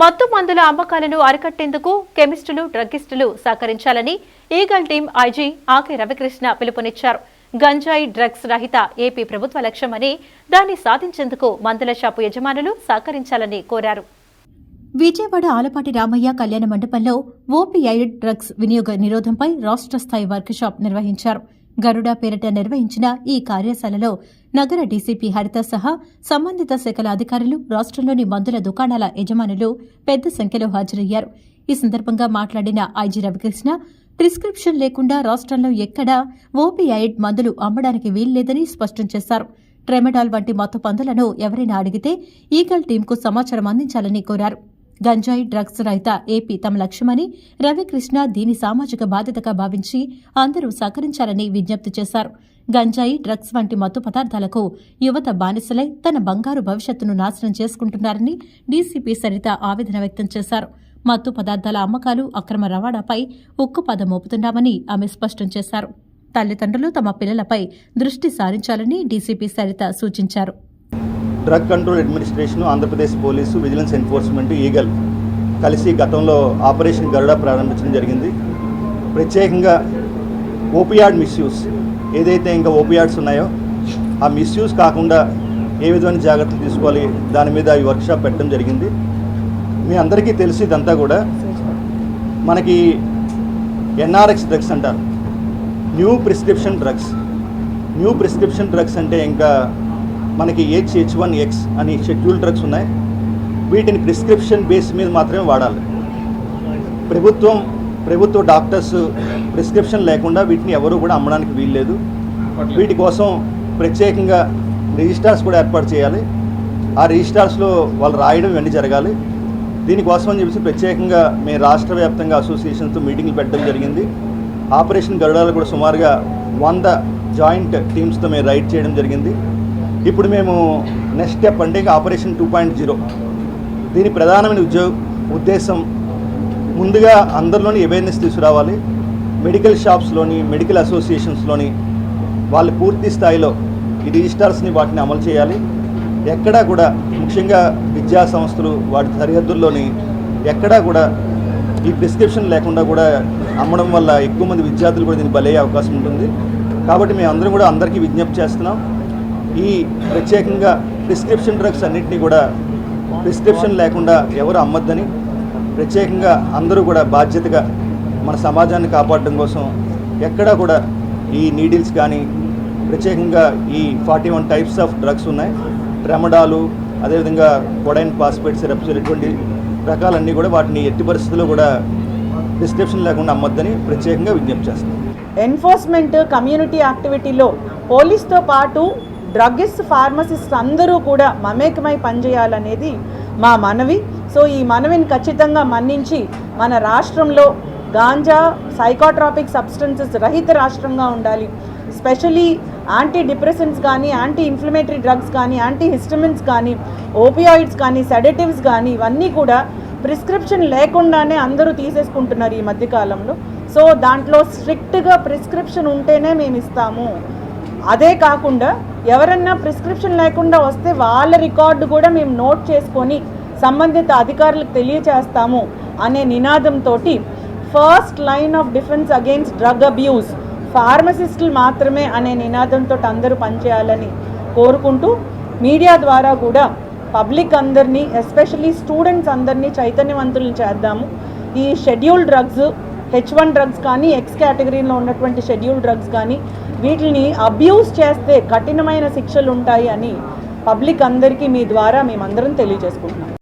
మత్తు మందుల అమ్మకాలను అరికట్టేందుకు కెమిస్టులు డ్రగ్గిస్టులు సహకరించాలని eagle team IG AK Ravikrishna పిలుపునిచ్చారు. గంజాయి డ్రగ్స్ రహిత ఏపీ ప్రభుత్వ లక్ష్యమని దాన్ని సాధించేందుకు మందుల షాపు యజమానులు సహకరించాలని కోరారు. విజయవాడ ఆలపాటి రామయ్య కళ్యాణ మండపంలో ఓపీఐడ్ డ్రగ్స్ వినియోగ నిరోధంపై రాష్ట్ర స్థాయి వర్క్షాప్ నిర్వహించారు. గరుడ పేరిట నిర్వహించిన ఈ కార్యశాలలో నగర డీసీపీ హరిత సహా సంబంధిత శాఖల అధికారులు రాష్ట్రంలోని మందుల దుకాణాల యజమానులు పెద్ద సంఖ్యలో హాజరయ్యారు. ఈ సందర్భంగా మాట్లాడిన ఐజీ రవికృష్ణ ప్రిస్క్రిప్షన్ లేకుండా రాష్ట్రంలో ఎక్కడా ఓపీఐడ్ మందులు అమ్మడానికి వీల్లేదని స్పష్టం చేశారు. ట్రెమెడాల్ వంటి మత్తు పందులను ఎవరైనా అడిగితే ఈగల్ టీంకు సమాచారం అందించాలని కోరారు. గంజాయి డ్రగ్స్ రహిత ఏపీ తమ లక్ష్యమని రవికృష్ణ దీని సామాజిక బాధ్యతగా భావించి అందరూ సహకరించాలని విజ్ఞప్తి చేశారు. గంజాయి డ్రగ్స్ వంటి మత్తు పదార్థాలకు యువత బానిసలై తన బంగారు భవిష్యత్తును నాశనం చేసుకుంటున్నారని డీసీపీ సరిత ఆవేదన వ్యక్తం చేశారు. మత్తు పదార్థాల అమ్మకాలు అక్రమ రవాణాపై ఉక్కుపదం మోపుతున్నామని ఆమె స్పష్టం చేశారు. తల్లిదండ్రులు తమ పిల్లలపై దృష్టి సారించాలని డీసీపీ సరిత సూచించారు. Drug control administration Andhra Pradesh police vigilance enforcement Eagle కలిసి గతంలో ఆపరేషన్ గరుడ ప్రారంభించడం జరిగింది. ప్రత్యేకంగా ఓపియాడ్ మిస్యూస్ ఏదైతే ఇంకా ఓపియాడ్స్ ఉన్నాయో ఆ మిస్యూస్ కాకుండా ఏ విధమైన జాగ్రత్తలు తీసుకోవాలి దాని మీద ఈ వర్క్షాప్ పెట్టడం జరిగింది. మీ అందరికీ తెలిసి ఇదంతా కూడా మనకి ఎన్ఆర్ఎక్స్ డ్రగ్స్ అంటారు. New prescription drugs. New prescription drugs అంటే ఇంకా మనకి హెచ్ హెచ్ వన్ ఎక్స్ అని షెడ్యూల్ డ్రగ్స్ ఉన్నాయి. వీటిని ప్రిస్క్రిప్షన్ బేస్ మీద మాత్రమే వాడాలి. ప్రభుత్వం ప్రభుత్వ డాక్టర్స్ ప్రిస్క్రిప్షన్ లేకుండా వీటిని ఎవరు కూడా అమ్మడానికి వీల్లేదు. వీటి కోసం ప్రత్యేకంగా రిజిస్టార్స్ కూడా ఏర్పాటు చేయాలి. ఆ రిజిస్టార్స్లో వాళ్ళు రాయడం ఇవన్నీ జరగాలి. దీనికోసం అని చెప్పేసి ప్రత్యేకంగా మేము రాష్ట్ర వ్యాప్తంగా అసోసియేషన్తో మీటింగ్లు పెట్టడం జరిగింది. ఆపరేషన్ గరుడాలు కూడా సుమారుగా వంద జాయింట్ టీమ్స్తో మేము రైడ్ చేయడం జరిగింది. ఇప్పుడు మేము నెక్స్ట్ స్టెప్ అంటే ఇంకా ఆపరేషన్ టూ పాయింట్ జీరో. దీని ప్రధానమైన ఉద్యోగ ఉద్దేశం ముందుగా అందరిలోని అవేర్నెస్ తీసుకురావాలి. మెడికల్ షాప్స్లోని మెడికల్ అసోసియేషన్స్లోని వాళ్ళు పూర్తి స్థాయిలో ఈ రిజిస్టార్స్ని వాటిని అమలు చేయాలి. ఎక్కడా కూడా ముఖ్యంగా విద్యా సంస్థలు వాటి సరిహద్దుల్లోని ఎక్కడా కూడా ఈ ప్రిస్క్రిప్షన్ లేకుండా కూడా అమ్మడం వల్ల ఎక్కువ మంది విద్యార్థులు కూడా దీన్ని బలయ్యే అవకాశం ఉంటుంది. కాబట్టి మేము అందరం కూడా అందరికీ విజ్ఞప్తి చేస్తున్నాం. ఈ ప్రత్యేకంగా ప్రిస్క్రిప్షన్ డ్రగ్స్ అన్నింటినీ కూడా ప్రిస్క్రిప్షన్ లేకుండా ఎవరు అమ్మద్దని ప్రత్యేకంగా అందరూ కూడా బాధ్యతగా మన సమాజాన్ని కాపాడడం కోసం ఎక్కడా కూడా ఈ నీడిల్స్ కానీ ప్రత్యేకంగా ఈ forty one types of drugs ఉన్నాయి. ట్రెమడాలు అదేవిధంగా కొడైన్ పాస్పేట్ సిరప్స్ ఇటువంటి రకాలన్నీ కూడా వాటిని ఎట్టి పరిస్థితుల్లో కూడా ప్రిస్క్రిప్షన్ లేకుండా అమ్మొద్దని ప్రత్యేకంగా విజ్ఞప్తి చేస్తున్నాం. ఎన్ఫోర్స్మెంట్ కమ్యూనిటీ యాక్టివిటీలో పోలీస్తో పాటు డ్రగ్గిస్ట్ ఫార్మసిస్ట్ అందరూ కూడా మమేకమై పనిచేయాలనేది మా మనవి. సో ఈ మనవిని ఖచ్చితంగా మన్నించి మన రాష్ట్రంలో గాంజా సైకోట్రాపిక్ సబ్స్టెన్సెస్ రహిత రాష్ట్రంగా ఉండాలి. స్పెషలీ యాంటీ డిప్రెసెంట్స్ కానీ యాంటీ ఇన్ఫ్లమేటరీ డ్రగ్స్ కానీ యాంటీ హిస్టమిన్స్ కానీ ఓపియాయిడ్స్ కానీ సెడేటివ్స్ కానీ ఇవన్నీ కూడా ప్రిస్క్రిప్షన్ లేకుండానే అందరూ తీసేసుకుంటున్నారు ఈ మధ్యకాలంలో. సో దాంట్లో స్ట్రిక్ట్గా ప్రిస్క్రిప్షన్ ఉంటేనే మేము ఇస్తాము అదే కాకుండా ఎవరన్నా ప్రిస్క్రిప్షన్ లేకుండా వస్తే వాళ్ళ రికార్డు కూడా మేము నోట్ చేసుకొని సంబంధిత అధికారులకు తెలియచేస్తాము అనే నినాదంతో first line of defence against drug abuse ఫార్మసిస్టులు మాత్రమే అనే నినాదంతో అందరూ పనిచేయాలని కోరుకుంటూ మీడియా ద్వారా కూడా పబ్లిక్ అందరినీ ఎస్పెషల్లీ స్టూడెంట్స్ అందరినీ చైతన్యవంతులను చేద్దాము. ఈ schedule drugs H one drugs కానీ ఎక్స్ కేటగిరీలో ఉన్నటువంటి షెడ్యూల్ డ్రగ్స్ కానీ వీటిని అబ్యూస్ చేస్తే కఠినమైన శిక్షలు ఉంటాయి అని పబ్లిక్ అందరికీ మీ ద్వారా మేమందరం తెలియజేసుకుంటున్నాం.